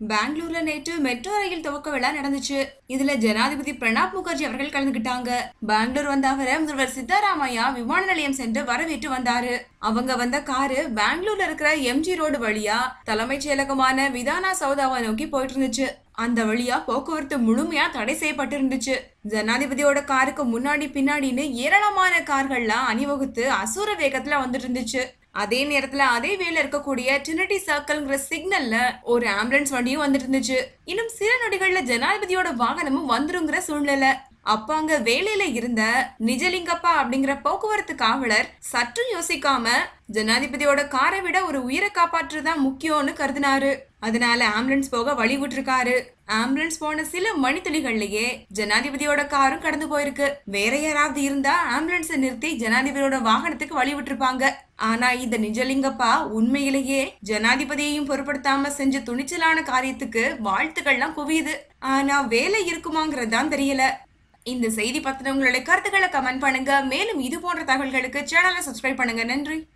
பெங்களூர்ல நேற்று metro rail துவக்க விழா நடந்துச்சு. இதுல ஜனாதிபதி பிரணாப் முகர்ஜி அவர்கள் கலந்துகிட்டாங்க. பெங்களூர் வந்த அவரை முதல்வர் சித்தராமையா விமான நிலையம் சென்று வரவேற்று வந்தாரு. அவங்க வந்த காரு பெங்களூர்ல இருக்கிற எம்ஜி ரோடு வழியா தலைமைச் செயலகமான விதானா சௌதாவை நோக்கி போயிட்டு இருந்துச்சு அந்த வழியா போக்குவரத்து முழுமையா தடை செய்யப்பட்டிருந்துச்சு. ஜனாதிபதியோட காருக்கு முன்னாடி பின்னாடின்னு ஏராளமான கார்கள்லாம் அணிவகுத்து அசூர வேகத்துல வந்துட்டு இருந்துச்சு. அதே நேரத்துல அதே வேல இருக்கக்கூடிய ட்ரினிட்டி சர்க்கிள்ங்கிற சிக்னல்ல ஒரு ஆம்புலன்ஸ் வண்டியும் வந்துட்டு இருந்துச்சு இன்னும் சில நொடிகள்ல ஜனாதிபதியோட வாகனமும் வந்துருங்கிற சூழ்நிலை. அப்ப அங்க வேலையில இருந்த நிஜலிங்கப்பா அப்படிங்கிற போக்குவரத்து காவலர் சற்றும் யோசிக்காம ஜனாதிபதியோட காரை விட ஒரு உயிரை காப்பாற்றுறதுதான் முக்கியம்னு கருதினாரு. அதனால ஆம்புலன்ஸ் போக வழி விட்டுருக்காரு. ஆம்புலன்ஸ் போன சில மணித்துளிகள்லயே ஜனாதிபதியோட காரும் கடந்து போயிருக்கு. வேற யாராவது இருந்தா ஆம்புலன்ஸை நிறுத்தி ஜனாதிபதியோட வாகனத்துக்கு வழி விட்டுருப்பாங்க. ஆனா இந்த நிஜலிங்கப்பா உண்மையிலேயே ஜனாதிபதியையும் பொருட்படுத்தாம செஞ்ச துணிச்சலான காரியத்துக்கு வாழ்த்துக்கள்லாம் குவியுது. ஆனா வேலை இருக்குமாங்கறதுதான் தெரியல. இந்த செய்தி பத்தின உங்களுடைய கருத்துக்களை கமெண்ட் பண்ணுங்க. மேலும் இது போன்ற தகவல்களுக்கு சேனலை சப்ஸ்கிரைப் பண்ணுங்க. நன்றி.